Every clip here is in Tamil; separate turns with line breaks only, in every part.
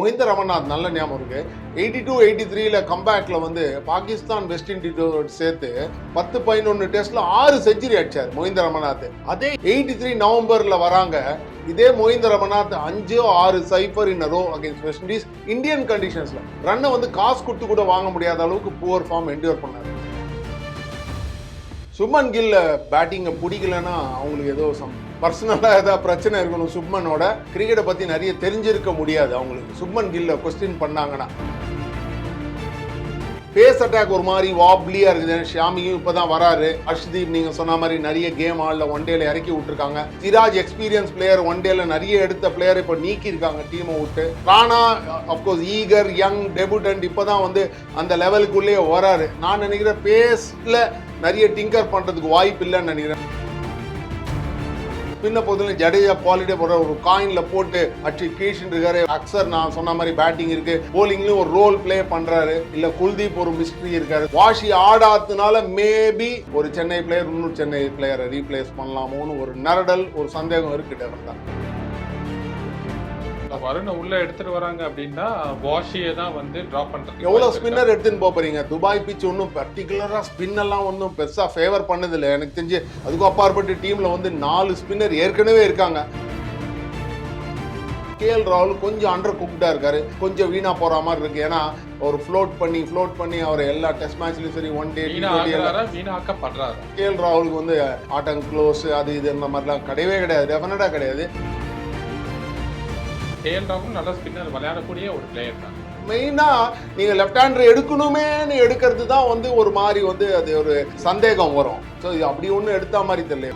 மொஹிந்த ரமநாத் நல்ல ஞாபகம் இருக்கு. எயிட்டி டூ எயிட்டி த்ரீல கம்பேக்ல வந்து பாகிஸ்தான் வெஸ்ட் இண்டீஸோட சேர்த்து பத்து பதினொன்று டெஸ்ட்ல ஆறு செஞ்சுரி அடிச்சார் மொஹிந்த ரமநாத் அதே எயிட்டி த்ரீ நவம்பர்ல வராங்க. இதே மொஹிந்த ரமநாத் அஞ்சோ ஆறு cipher in row against West Indies Indian கண்டிஷன்ஸ்ல ரன்னை வந்து காசு கொடுத்து கூட வாங்க முடியாத அளவுக்கு புவர் ஃபார்ம் என்டியூர் பண்ணார். சுமன் கில்ல பேட்டிங்கை பிடிக்கலன்னா அவங்களுக்கு ஏதோ சம் பர்சனலாக ஏதாவது பிரச்சனை இருக்கணும் சுப்மனோட கிரிக்கெட்டை பற்றி நிறைய தெரிஞ்சிருக்க முடியாது அவங்களுக்கு. சுப்மன் கில்ல கொஸ்டின் பண்ணாங்கன்னா. பேஸ் அட்டாக் ஒரு மாதிரி வாப்லியாக இருக்குது. ஷாமியும் இப்பதான் வராரு. அர்ஷ்தீப் நீங்கள் சொன்ன மாதிரி நிறைய கேம் ஆளில் ஒன் டேல இறக்கி விட்டுருக்காங்க. சிராஜ் எக்ஸ்பீரியன்ஸ் பிளேயர் ஒன் டேல நிறைய எடுத்த பிளேயர் இப்போ நீக்கியிருக்காங்க டீமை விட்டு. Rana of course eager young debutant இப்பதான் வந்து அந்த லெவலுக்குள்ளேயே வராரு. நான் நினைக்கிறேன் பேஸில் நிறைய டிங்கர் பண்ணுறதுக்கு வாய்ப்பு இல்லைன்னு நினைக்கிறேன். பின்ன பொதுல ஜடேஜா பாலிடே போடுற ஒரு காயின்ல போட்டு அச்சு கீழ்ச்சிட்டு இருக்காரு. அக்சர் நான் சொன்ன மாதிரி பேட்டிங் இருக்கு. போலிங்லயும் ஒரு ரோல் ப்ளே பண்றாரு. இல்ல குல்தீப் ஒரு மிஸ்ட்ரி இருக்காரு. வாஷி ஆடாததுனால மேபி ஒரு சென்னை பிளேயர் இன்னொரு சென்னை பிளேயரை ரீப்ளேஸ் பண்ணலாமோன்னு ஒரு நரடல் ஒரு சந்தேகம் இருக்கு டெஃபனட்டா
வருண உள்ள எடுத்துட்டு வராங்க அப்படின்னா வாஷியை தான் வந்து டிராப் பண்றது
எவ்வளவு ஸ்பின்னர் எடுத்துன்னு போறீங்க துபாய் பிச் ஒன்றும் பர்டிகுலரா ஸ்பின் எல்லாம் ஒன்றும் பெருசா ஃபேவர் பண்ணது இல்லை எனக்கு தெரிஞ்சு அதுக்கும் அப்பாற்பட்டு டீம்ல வந்து நாலு ஸ்பின்னர் ஏற்கனவே இருக்காங்க. கேஎல் ராகுல் கொஞ்சம் அண்டர் குக்டா இருக்காரு. கொஞ்சம் வீணா போற மாதிரி இருக்கு. ஏன்னா அவர் ஃப்ளோட் பண்ணி ஃப்ளோட் பண்ணி அவர் எல்லா டெஸ்ட் மேட்ச்லயும் சரி ஒன் டே
வீணாக்கப்படுறாரா?
கேஎல் ராகுலுக்கு வந்து ஆட்டம் க்ளோஸ் அது இது இந்த மாதிரிலாம் கிடையவே கிடையாது. டெஃபினட்டா கிடையாது.
ராகுல் நல்ல ஸ்பின்னர் விளையாடக்கூடிய ஒரு பிளேயர் தான்.
மெயினா நீங்க லெஃப்ட் ஹேண்டர் எடுக்கணுமேன்னு எடுக்கிறது தான் வந்து ஒரு மாதிரி வந்து அது ஒரு சந்தேகம் வரும். ஸோ இது அப்படி ஒன்றும் எடுத்த மாதிரி தெரியல.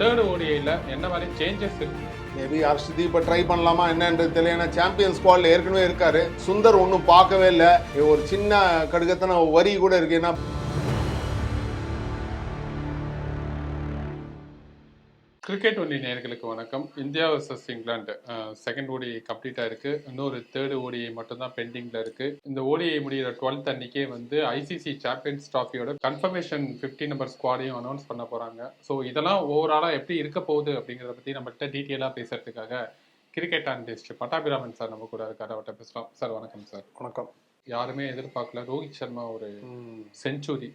தேர்ட் ஓடிஐல என்ன மாதிரி சேஞ்சஸ் இருக்கு?
மேபி ஹர்ஷ்தீப்பை ட்ரை பண்ணலாமா என்னன்றது தெரியல. ஏன்னா சாம்பியன் ஸ்குவாட்ல ஏற்கனவே இருக்காரு. சுந்தர் ஒன்றும் பார்க்கவே இல்லை. ஒரு சின்ன கடுகத்தான வரி கூட இருக்கு. ஏன்னா
கிரிக்கெட் ஒன்லி நேயர்களுக்கு வணக்கம். இந்தியா vs இங்கிலாந்து செகண்ட் ஓடி கம்ப்ளீட் ஆயிருக்கு. இன்னொரு தேர்ட் ஓடிஐ மட்டும் தான் பெண்டிங்ல இருக்கு. இந்த ஓடிஐ முடிகிற டுவெல்த் அன்னைக்கே வந்து ஐசிசி சாம்பியன்ஸ் ட்ராஃபியோட கன்ஃபர்மேஷன் 50 நம்பர் ஸ்குவாடையும் அனௌன்ஸ் பண்ண போறாங்க. ஸோ இதெல்லாம் ஓவராலா எப்படி இருக்க போகுது அப்படிங்கிறத பத்தி நம்மகிட்ட டீட்டெயிலாக பேசுறதுக்காக கிரிக்கெட் அனலிஸ்ட் பட்டாபிராமன் சார் நம்ம கூட இருக்காரு. அவர்கிட்ட பேசலாம். சார் வணக்கம் சார்
வணக்கம்.
யாருமே எதிர்பார்க்கல. ரோஹித் சர்மா ஒரு செஞ்சுரி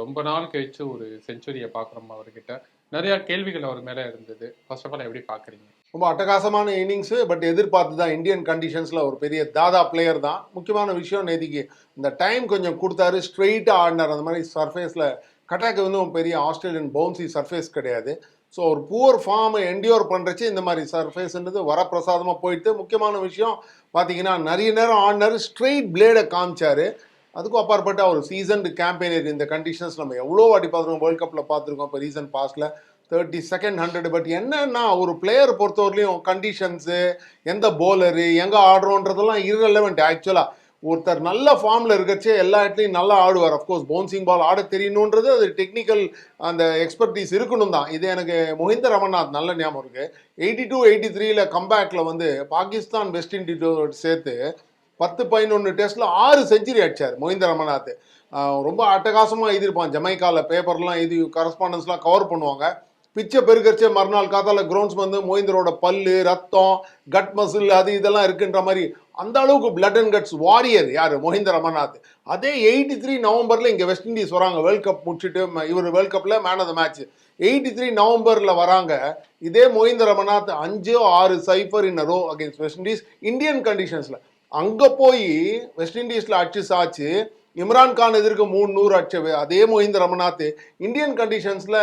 ரொம்ப நாள் கழிச்சு ஒரு செஞ்சுரியை பார்க்குறோம் அவர்கிட்ட. நிறைய கேள்விகள் அவர் மேல இருந்தது. ஃபர்ஸ்ட் ஆஃப் ஆல் எப்படி பாக்குறீங்க
ரொம்ப அட்டகாசமான இன்னிங்ஸ் பட் எதிர்பார்த்து தான் இந்தியன் கண்டிஷன்ஸில் ஒரு பெரிய தாதா பிளேயர் தான். முக்கியமான விஷயம் நேதிக்கு இந்த டைம் கொஞ்சம் கொடுத்தாரு ஸ்ட்ரெயிட்டாக ஆடினார். அந்த மாதிரி சர்ஃபேஸில் கட்டாக்கு வந்து பெரிய ஆஸ்திரேலியன் பவுன்சி சர்ஃபேஸ் கிடையாது. ஸோ ஒரு புவர் ஃபார்மை என்டியோர் பண்ணுறச்சு இந்த மாதிரி சர்ஃபேஸ்ன்றது வரப்பிரசாதமாக போயிட்டு முக்கியமான விஷயம் பார்த்தீங்கன்னா நிறைய நேரம் ஆடினார் ஸ்ட்ரெயிட் பிளேடை காமிச்சார். அதுக்கும் அப்பாற்பட்ட ஒரு சீசன்டு கேம்பெயினர் இந்த கண்டிஷன்ஸ் நம்ம எவ்வளோ வாட்டி பார்த்துருக்கோம். வேர்ல்ட் கப்பில் பார்த்துருக்கோம். இப்போ ரீசன்ட் பாஸ்டில் தேர்ட்டி செகண்ட் ஹண்ட்ரட் பட் என்னன்னா ஒரு பிளேயர் பொறுத்தவரையிலையும் கண்டிஷன்ஸு எந்த போலரு எங்கே ஆடுறோன்றதெல்லாம் இரலவெண்ட் ஆக்சுவலாக ஒருத்தர் நல்ல ஃபார்மில் இருக்கச்சே எல்லா இடத்துலையும் நல்லா ஆடுவார். அஃப்கோர்ஸ் பவுன்சிங் பால் ஆட தெரியணுன்றது அது டெக்னிக்கல் அந்த எக்ஸ்பர்டீஸ் இருக்கணும் தான். இது எனக்கு மொஹிந்த ரமநாத் நல்ல ஞாபகம் இருக்குது எயிட்டி டூ எயிட்டி த்ரீல கம்பேக்கில் வந்து பாகிஸ்தான் வெஸ்ட் இண்டீஸோடு சேர்த்து பத்து பதினொன்று டெஸ்ட்டில் ஆறு செஞ்சுரி அடிச்சார் மொஹிந்தர் அமர்நாத் ரொம்ப அட்டகாசமாக எழுதியிருப்பான். ஜமைக்காவில் பேப்பர்லாம் எழுதி கரஸ்பாண்டன்ஸ்லாம் கவர் பண்ணுவாங்க. பிச்சை பெருக்கரிச்சே மறுநாள் காத்தால கிரவுண்ட்ஸ் வந்து மொஹிந்தரோட பல்லு ரத்தம் கட் மசில் அது இதெல்லாம் இருக்குன்ற மாதிரி அந்த அளவுக்கு பிளட் அண்ட் கட்ஸ் வாரியர் யார்? மொஹிந்தர் அமர்நாத் அதே எயிட்டி த்ரீ நவம்பரில் இங்கே வெஸ்ட் இண்டீஸ் வராங்க. வேர்ல்ட் கப் முடிச்சுட்டு இவர் வேர்ல்ட் கப்பில் man of the match eighty three நவம்பரில் வராங்க. இதே மொஹிந்தர் அமர்நாத் அஞ்சோ ஆறு cipher in row against West Indies Indian கண்டிஷன்ஸில் அங்கே போய் வெஸ்ட் இண்டீஸில் அடிச்சு சாச்சு இம்ரான் கான் எதிர்க்க மூணு நூறு அடிச்ச அதே மொஹிந்த ரமநாத் இந்தியன் கண்டிஷன்ஸில்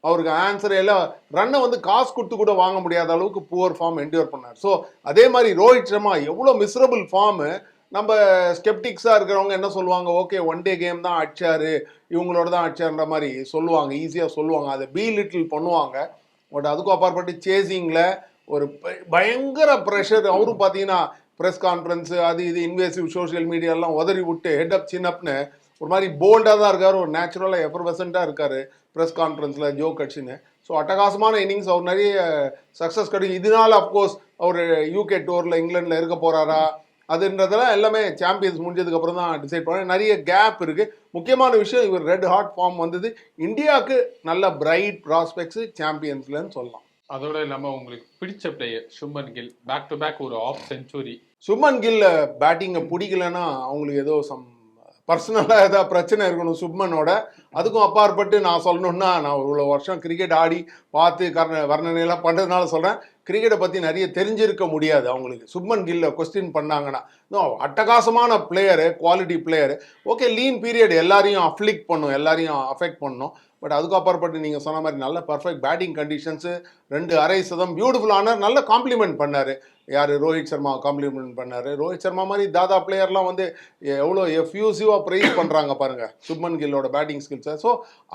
அவருக்கு ஆன்சர் எல்லாம் ரன்னை வந்து காசு கொடுத்து கூட வாங்க முடியாத அளவுக்கு புவர் ஃபார்ம் என்டியூர் பண்ணார். ஸோ அதே மாதிரி ரோஹித் சர்மா எவ்வளோ மிஸ்ரபிள் ஃபார்மு நம்ம ஸ்கெப்டிக்ஸாக இருக்கிறவங்க என்ன சொல்லுவாங்க? ஓகே ஒன் டே கேம் தான் அடிச்சாரு. இவங்களோட தான் அடிச்சார்ன்ற மாதிரி சொல்லுவாங்க. ஈஸியாக சொல்லுவாங்க. அதை பி லிட்டில் பண்ணுவாங்க. பட் அதுக்கும் அப்பாற்பட்டு சேசிங்கில் ஒரு ப- பயங்கர ப்ரெஷர் அவரும் பார்த்தீங்கன்னா ப்ரெஸ் கான்ஃபரன்ஸு அது இது இன்வேசிவ் சோஷியல் மீடியாலாம் உதறி விட்டு ஹெட் அப் சின் அப்னு ஒரு மாதிரி போல்டாக தான் இருக்கார். ஒரு நேச்சுரலாக எஃபர்வசண்ட்டாக இருக்கார் ப்ரெஸ் கான்ஃபரன்ஸில் ஜோ கட்சின்னு. ஸோ அட்டகாசமான இன்னிங்ஸ் அவர் நிறைய சக்ஸஸ் கிடைக்கும் இதனால அஃப்கோர்ஸ் அவர் யூகே டூரில் இங்கிலாண்டில் இருக்க போகிறாரா அதுன்றதெல்லாம் எல்லாமே சாம்பியன்ஸ் முடிஞ்சதுக்கப்புறம் தான் டிசைட் பண்ண நிறைய கேப் இருக்குது முக்கியமான விஷயம் இவர் ரெட் ஹாட் ஃபார்ம் வந்தது. இந்தியாவுக்கு நல்ல பிரைட் ப்ராஸ்பெக்ட்ஸு சாம்பியன்ஸ்லன்னு சொல்லலாம்.
அதோட இல்லாம உங்களுக்கு பிடிச்ச player Shubman Gill back to back ஒரு ஆஃப் செஞ்சுரி
சுமன் கில்ல பேட்டிங்கை பிடிக்கலன்னா அவங்களுக்கு ஏதோ சம் பர்சனலாக ஏதாவது பிரச்சனை இருக்கணும் சுப்மனோட அதுக்கும் அப்பாற்பட்டு நான் சொல்லணும்னா நான் இவ்வளோ வருஷம் கிரிக்கெட் ஆடி பார்த்து கர்ண வர்ணனையெல்லாம் பண்ணுறதுனால சொல்கிறேன் கிரிக்கெட்டை பற்றி நிறைய தெரிஞ்சிருக்க முடியாது அவங்களுக்கு. சுப்மன் கில்ல கொஸ்டின் பண்ணாங்கன்னா. அட்டகாசமான player quality player okay lean period எல்லாரையும் அஃப்ளிக் பண்ணும் எல்லாரையும் அஃபெக்ட் பண்ணும். பட் அதுக்கு அப்பாற்பட்டு நீங்கள் சொன்ன மாதிரி நல்ல பர்ஃபெக்ட் பேட்டிங் கண்டிஷன்ஸு ரெண்டு அரை சதம் பியூட்டிஃபுல்லான நல்ல காம்ப்ளிமெண்ட் பண்ணார். யார்? ரோஹித் சர்மா காம்ப்ளிமெண்ட் பண்ணார். ரோஹித் சர்மா மாதிரி தாதா பிளேயர்லாம் வந்து எவ்வளோ எஃப்யூசிவாக ப்ரைஸ் பண்ணுறாங்க பாருங்கள் சுப்மன் கில்லோட பேட்டிங் ஸ்கில்ஸை ஸோ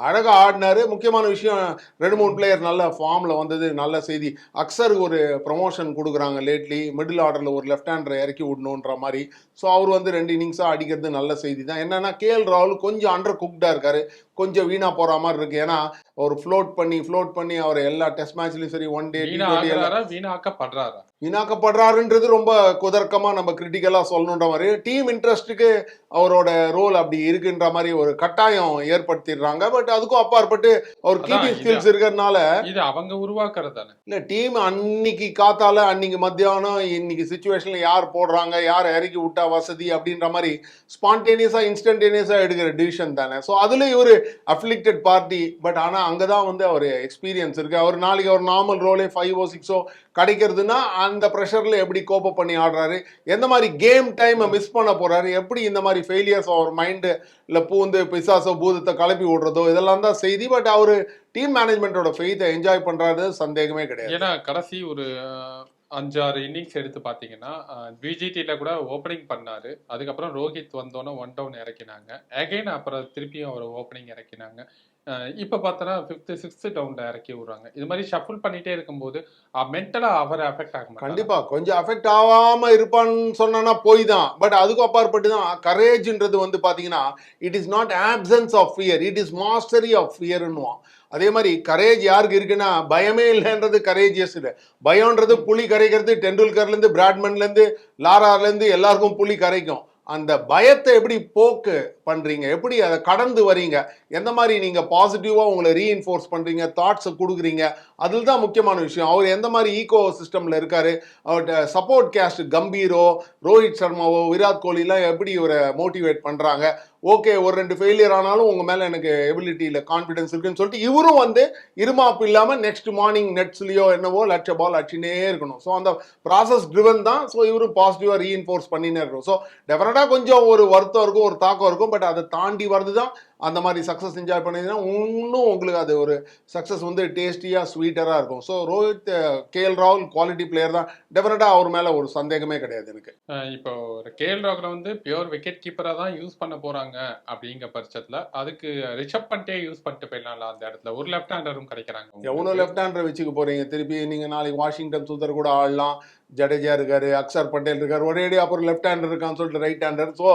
அழகாக ஆடினாரு. முக்கியமான விஷயம் ரெண்டு மூணு பிளேயர் நல்ல ஃபார்மில் வந்தது. நல்ல செய்தி. அக்சருக்கு ஒரு ப்ரமோஷன் கொடுக்குறாங்க லேட்லி மிடில் ஆர்டரில் ஒரு லெஃப்ட் ஹேண்டரை இறக்கி விடணுன்ற மாதிரி. ஸோ அவர் வந்து ரெண்டு இன்னிங்ஸாக அடிக்கிறது நல்ல செய்தி தான் என்னன்னா கேஎல் ராகுல் கொஞ்சம் அண்டர் குக்டாக இருக்காரு. கொஞ்சம் வீணாக போகிற மாதிரி இருக்கு. ஏன்னா அவர் ஃப்ளோட் பண்ணி ஃப்ளோட் பண்ணி அவர் எல்லா டெஸ்ட் மேட்ச்லையும் சரி ஒன் டே
வீணாக்கப்படுறாரா?
வீணாக்கப்படுறாருன்றது ரொம்ப குதர்க்கமாக நம்ம கிரிட்டிக்கலாக சொல்லணுன்ற மாதிரி. டீம் இன்ட்ரெஸ்ட்டுக்கு அவரோட ரோல் அப்படி இருக்குன்ற மாதிரி ஒரு கட்டாயம் ஏற்படுத்திடுறாங்க. பட் அதுக்கும் அப்பாற்பட்டு அவர் கீப்பிங் ஸ்கில்ஸ் இருக்கிறதுனால
இது அவங்க உருவாக்குறது தானே.
இல்ல டீம் அன்னைக்கு காத்தால அன்னைக்கு மத்தியானம் இன்னைக்கு சுச்சுவேஷன்ல யார் போடுறாங்க யார் இறக்கி விட்டா வசதி அப்படின்ற மாதிரி ஸ்பான்டேனியஸாக இன்ஸ்டன்டேனியஸாக எடுக்கிற டிசிஷன் தானே. ஸோ அதில் இவர் அஃப்ளிக்டட் பார்ட்டி பட் ஆனால் அங்கே தான் வந்து அவர் எக்ஸ்பீரியன்ஸ் இருக்குது அவர் நாளைக்கு அவர் நார்மல் ரோலே ஃபைவ் ஓ சிக்ஸோ கிடைக்கிறதுனா அந்த ப்ரெஷரில் எப்படி கோப்ப பண்ணி ஆடுறாரு? எந்த மாதிரி கேம் டைமை மிஸ் பண்ண போகிறாரு எப்படி இந்த மாதிரி ஃபெயிலியர்ஸ் அவர் மைண்டு இல்லை பூந்து பிசாசோ பூதத்தை கலப்பி விடுறதோ? இதெல்லாம் தான் செய்தி. பட் அவர் டீம் மேனேஜ்மெண்ட்டோட ஃபெய்த்தை என்ஜாய் பண்ணுறாரு சந்தேகமே கிடையாது.
ஏன்னா கடைசி ஒரு அஞ்சாறு இன்னிங்ஸ் எடுத்து பார்த்தீங்கன்னா பிஜிடியில் கூட ஓப்பனிங் பண்ணாரு. அதுக்கப்புறம் ரோஹித் வந்தோன்னே ஒன் டவுன் இறக்கினாங்க. அகைன் அப்புறம் திருப்பியும் அவர் ஓப்பனிங் இறக்கினாங்க. இப்போ பார்த்தோன்னா ஃபிஃப்த்து சிக்ஸ்த்து டவுனில் இறக்கி விடுறாங்க. இது மாதிரி ஷஃபிள் பண்ணிகிட்டே இருக்கும்போது மென்டலாக அவர் அஃபெக்ட் ஆகும்
கண்டிப்பாக கொஞ்சம் அஃபெக்ட் ஆகாமல் இருப்பான்னு சொன்னா போய் தான். பட் அதுக்கும் அப்பாற்பட்டு தான் கரேஜ்ன்றது வந்து பார்த்தீங்கன்னா it is not absence of fear it is mastery of ஃபியர்னுவான் அதே மாதிரி கரேஜ் யாருக்கு இருக்குன்னா பயமே இல்லைன்றது கரேஜியஸ் இல்லை பயம்ன்றது புலி கரைக்கிறது டெண்டுல்கர்லேருந்து பிராட்மன்லேருந்து லாரார்லேருந்து எல்லாருக்கும் புலி கரைக்கும். அந்த பயத்தை எப்படி போக்கு பண்ணுறீங்க எப்படி அதை கடந்து வரீங்க? எந்த மாதிரி நீங்கள் பாசிட்டிவாக உங்களை ரீஇன்ஃபோர்ஸ் பண்ணுறீங்க தாட்ஸை கொடுக்குறீங்க அதில் தான் முக்கியமான விஷயம். அவர் எந்த மாதிரி ஈகோ சிஸ்டமில் இருக்கார் அவர்கிட்ட சப்போர்ட் கேஸ்ட் கம்பீரோ ரோஹித் சர்மாவோ விராட் கோலிலாம் எப்படி இவரை மோட்டிவேட் பண்ணுறாங்க ஓகே ஒரு ரெண்டு ஃபெயிலியர் ஆனாலும் உங்கள் மேலே எனக்கு எபிலிட்டியில் கான்ஃபிடன்ஸ் இருக்குன்னு சொல்லிட்டு இவரும் வந்து இருமாப்பு இல்லாமல் நெக்ஸ்ட் மார்னிங் நெட்ஸ்லேயோ என்னவோ லட்ச பால் அடிச்சுனே இருக்கணும். ஸோ அந்த ப்ராசஸ் ட்ரிவன் தான். ஸோ இவரும் பாசிட்டிவாக ரீஇன்ஃபோர்ஸ் பண்ணினே இருக்கணும். ஸோ டெஃபினட்டாக கொஞ்சம் ஒரு வருத்தம் இருக்கும் ஒரு தாக்கம் இருக்கும் பட் அதை தாண்டி வர்றது தான் அந்த மாதிரி சக்ஸஸ் என்ஜாய் பண்ணிங்கன்னா இன்னும் உங்களுக்கு அது ஒரு சக்ஸஸ் வந்து டேஸ்டியாக ஸ்வீட்டராக இருக்கும். ஸோ ரோஹித் கேஎல் ராகுல் குவாலிட்டி பிளேயர் தான். டெஃபினட்டாக அவர் மேலே ஒரு சந்தேகமே கிடையாது எனக்கு.
இப்போ கேஎல் ராகுல வந்து பியூர் விக்கெட் கீப்பரா தான் யூஸ் பண்ண போறாங்க அப்படிங்கிற பட்சத்துல அதுக்கு ரிஷப் பண்ணிட்டே யூஸ் பண்ணிட்டு போயிடலாம்ல அந்த இடத்துல. ஒரு லெஃப்ட் ஹேண்டரும் கிடைக்கிறாங்க
எவ்வளோ. லெஃப்ட் ஹேண்டர் வச்சுக்க போறீங்க. திருப்பி நீங்கள் நாளைக்கு வாஷிங்டன் சுந்தர் கூட ஆடலாம். ஜடேஜா இருக்காரு அக்ஷர் பட்டேல் இருக்காரு ஒரேடி அப்புறம் லெஃப்ட் ஹேண்டர் இருக்கான்னு சொல்லிட்டு ரைட் ஹேண்டர் ஸோ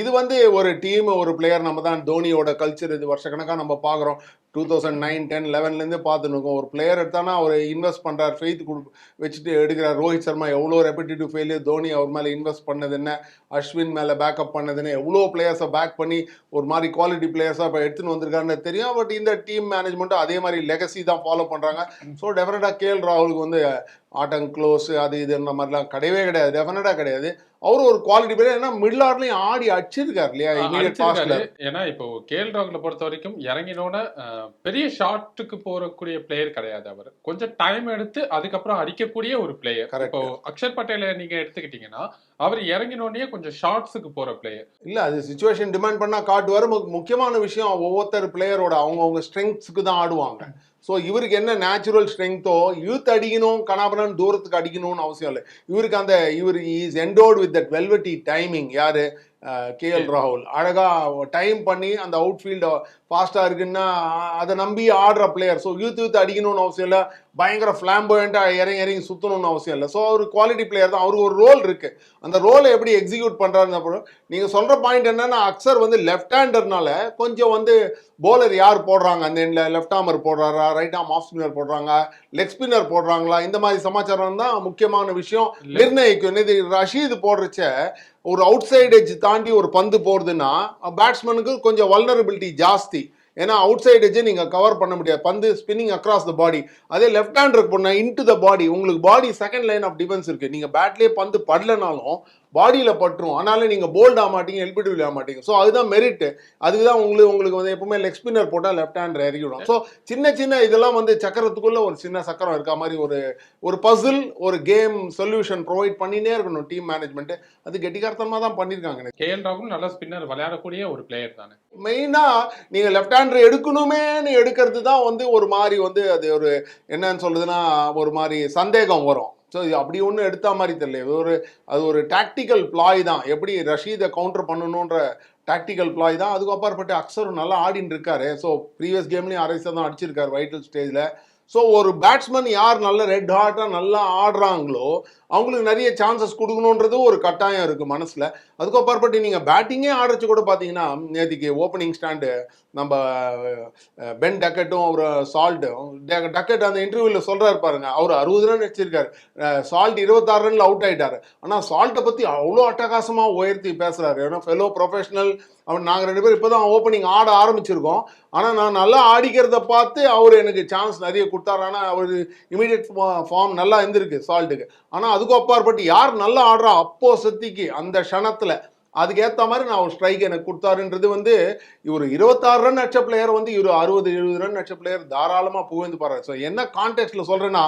இது வந்து ஒரு டீம் ஒரு பிளேயர் நம்ம தான் தோனியோட கல்ச்சர் இது வருஷக்கணக்காக நம்ம பார்க்குறோம் டூ தௌசண்ட் நைன் டென் லெவன்லேருந்து பார்த்துன்னு ஒரு பிளேயர் எடுத்தானா அவர் இன்வெஸ்ட் பண்ணுறார் ஃபெய்த் கொடு வச்சுட்டு எடுக்கிறார். ரோஹித் சர்மா எவ்வளோ ரெப்பிட்டேட்டிவ் ஃபெயிலியர் தோனி அவர் மேலே இன்வெஸ்ட் பண்ணது என்ன? அஸ்வின் மேலே பேக்கப் பண்ணதுன்னு எவ்வளோ பிளேயர்ஸை பேக் பண்ணி ஒரு மாதிரி குவாலிட்டி பிளேயர்ஸாக இப்போ எடுத்துன்னு வந்திருக்காருன்னு தெரியும். பட் இந்த டீம் மேனேஜ்மெண்ட்டும் அதே மாதிரி லெகசி தான் ஃபாலோ பண்ணுறாங்க ஸோ டெஃபினட்டாக கேஎல் ராகுலுக்கு வந்து ஆட்டம் க்ளோஸ் அது இது இந்த மாதிரிலாம் கிடையவே கிடையாது. டெஃபினட்டாக கிடையாது. அவர் ஒரு குவாலிட்டி பிளேயர் ஏன்னா மிடில் ஆர்ட்லையும் ஆடி அடிச்சிருக்காரு இல்லையா? இமீடியட். பாஸ்ட்ல
ஏன்னா இப்போ கேஎல் ராகுல பொறுத்த வரைக்கும் இறங்கினோட பெரிய ஷாட்டுக்கு போறக்கூடிய பிளேயர் கிடையாது அவர். கொஞ்சம் டைம் எடுத்து அதுக்கப்புறம் அடிக்கக்கூடிய ஒரு பிளேயர். இப்போ அக்ஷர் பட்டேல நீங்க எடுத்துக்கிட்டீங்கன்னா அவர் இறங்கினோடனே கொஞ்சம் ஷார்ட்ஸுக்கு போற பிளேயர்
இல்ல அது சுச்சுவேஷன் டிமாண்ட் பண்ணா காட்டுவார். முக்கியமான விஷயம் ஒவ்வொருத்தர் பிளேயரோட அவங்கவுங்க ஸ்ட்ரெங்க்ஸுக்கு தான் ஆடுவாங்க. ஸோ இவருக்கு என்ன நேச்சுரல் ஸ்ட்ரென்த்தோ யூத் அடிக்கணும் கனாபனன் தூரத்துக்கு அடிக்கணும்னு அவசியம் இல்லை. இவருக்கு அந்த இவர் is endowed with that velvety timing யார்? கேஎல் ராகுல். அழகா டைம் பண்ணி அந்த அவுட் ஃபீல்டு ஃபாஸ்டா இருக்குன்னா அதை நம்பி ஆடுற பிளேயர் ஸோ யூத் யூத் அடிக்கணும்னு அவசியம் இல்லை. பயங்கர ஃபிளாம்போயண்டா இறங்கி இறங்கி சுத்தணும்னு அவசியம் இல்லை. ஸோ அவர் குவாலிட்டி பிளேயர் தான். அவருக்கு ஒரு ரோல் இருக்கு. அந்த ரோலை எப்படி எக்ஸிக்யூட் பண்றாருன்னு அப்புறம் நீங்க சொல்ற பாயிண்ட் என்னன்னா அக்சர் வந்து லெஃப்ட் ஹேண்டர்னால கொஞ்சம் வந்து போலர் யார் போடுறாங்க? அந்த எண்ட்ல லெஃப்ட் ஆமர் போடுறாரா? ரைட் ஆம் ஆஃப் ஸ்பின்னர் போடுறாங்க? லெக் ஸ்பின்னர் போடுறாங்களா? இந்த மாதிரி சமாச்சாரம் தான் முக்கியமான விஷயம். நிர்ணயிக்கும். இது ரஷீது போடுறச்ச ஒரு அவுட் சைடு எட்ஜ் தாண்டி ஒரு பந்து போகிறதுன்னா பேட்ஸ்மேனுக்கு கொஞ்சம் வல்னரபிலிட்டி ஜாஸ்தி. ஏன்னா அவுட் சைடு எஜ்ஜை நீங்கள் கவர் பண்ண முடியாது. பந்து ஸ்பின்னிங் அக்ராஸ் த பாடி அதே லெஃப்ட் ஹேண்டருக்கு போனால் இன்டு த பாடி உங்களுக்கு body second line of defence இருக்குது நீங்கள் பேட்லேயே பந்து படலனாலும் பாடியில் பட்டுரும். ஆனாலும் நீங்கள் போல்ட் ஆக மாட்டீங்க எல்பிடிவில் ஆக மாட்டீங்க. ஸோ அதுதான் மெரிட் அதுக்கு தான் உங்களுக்கு உங்களுக்கு வந்து எப்பவுமே லெக் ஸ்பின்னர் போட்டால் லெஃப்ட் ஹேண்டர் இறக்கி விடும் ஸோ சின்ன சின்ன இதெல்லாம் வந்து சக்கரத்துக்குள்ள ஒரு சின்ன சக்கரம் இருக்க மாதிரி ஒரு ஒரு பசில் ஒரு கேம் சொல்யூஷன் ப்ரொவைட் பண்ணினே இருக்கணும் டீம் மேனேஜ்மெண்ட் அது கெட்டிக்காரத்தனமாக தான் பண்ணியிருக்காங்க
கே எல் ராகுல் நல்ல ஸ்பின்னர் விளையாடக்கூடிய ஒரு பிளேயர் தானே.
மெயினாக நீங்கள் லெஃப்ட் ஹேண்டர் எடுக்கணுமேன்னு எடுக்கிறது தான் வந்து ஒரு மாதிரி வந்து அது ஒரு என்னன்னு சொல்றதுன்னா ஒரு மாதிரி சந்தேகம் வரும். ஸோ இது அப்படி ஒன்றும் எடுத்த மாதிரி தெரியல. இது ஒரு அது ஒரு டாக்டிக்கல் பிளாய் தான். எப்படி ரஷீதை கவுண்டர் பண்ணணுன்ற டாக்டிக்கல் பிளாய் தான். அதுக்கு அப்பாற்பட்டு அக்சரும் நல்லா ஆடின்னு இருக்காரு. ஸோ ப்ரீவியஸ் கேம்லேயும் அரைசா தான் அடிச்சிருக்காரு வைட்டல் ஸ்டேஜில் ஸோ ஒரு பேட்ஸ்மேன் யார் நல்ல ரெட் ஹார்ட்டாக நல்லா ஆடுறாங்களோ அவங்களுக்கு நிறைய சான்சஸ் கொடுக்கணுன்றது ஒரு கட்டாயம் இருக்குது மனசில். அதுக்கு அப்பாற்பட்டு நீங்கள் பேட்டிங்கே ஆடுறச்சு கூட பார்த்தீங்கன்னா நேற்றுக்கு ஓப்பனிங் ஸ்டாண்டு நம்ம பென் டக்கெட்டும் அவர் சால்ட்டும் டக்கெட் அந்த இன்டர்வியூவில் சொல்கிறாரு பாருங்க அவர் அறுபது ரன் வச்சிருக்காரு சால்ட் இருபத்தாறு ரன்ல அவுட் ஆயிட்டாரு. ஆனால் சால்ட்டை பற்றி அவ்வளோ அட்டகாசமாக உயர்த்தி பேசுகிறாரு ஏன்னா ஃபெலோ ப்ரொஃபஷனல் அவன் நாங்கள் ரெண்டு பேரும் இப்போ தான் ஓப்பனிங் ஆட ஆரம்பிச்சிருக்கோம். ஆனால் நான் நல்லா ஆடிக்கிறத பார்த்து அவர் எனக்கு சான்ஸ் நிறைய கொடுத்தாரு. ஆனால் அவர் இமீடியட் ஃபார்ம் நல்லா இருந்திருக்கு சால்ட்டுக்கு ஆனால் அதுக்கும் அப்பாற்பட்டு யார் நல்லா ஆடுறா? அப்போ சத்திக்கு அந்த க்ஷணத்தில் அதுக்கேற்ற மாதிரி நான் ஒரு ஸ்ட்ரைக் எனக்கு கொடுத்தாருன்றது வந்து இவர் இருபத்தாறு ரன் அடிச்ச பிளேயர் வந்து இவர் அறுபது எழுபது ரன் அடிச்ச பிளேயர் தாராளமாக புகழ்ந்து பாரு ஸோ என்ன கான்டெக்ட்ல சொல்றேன்னா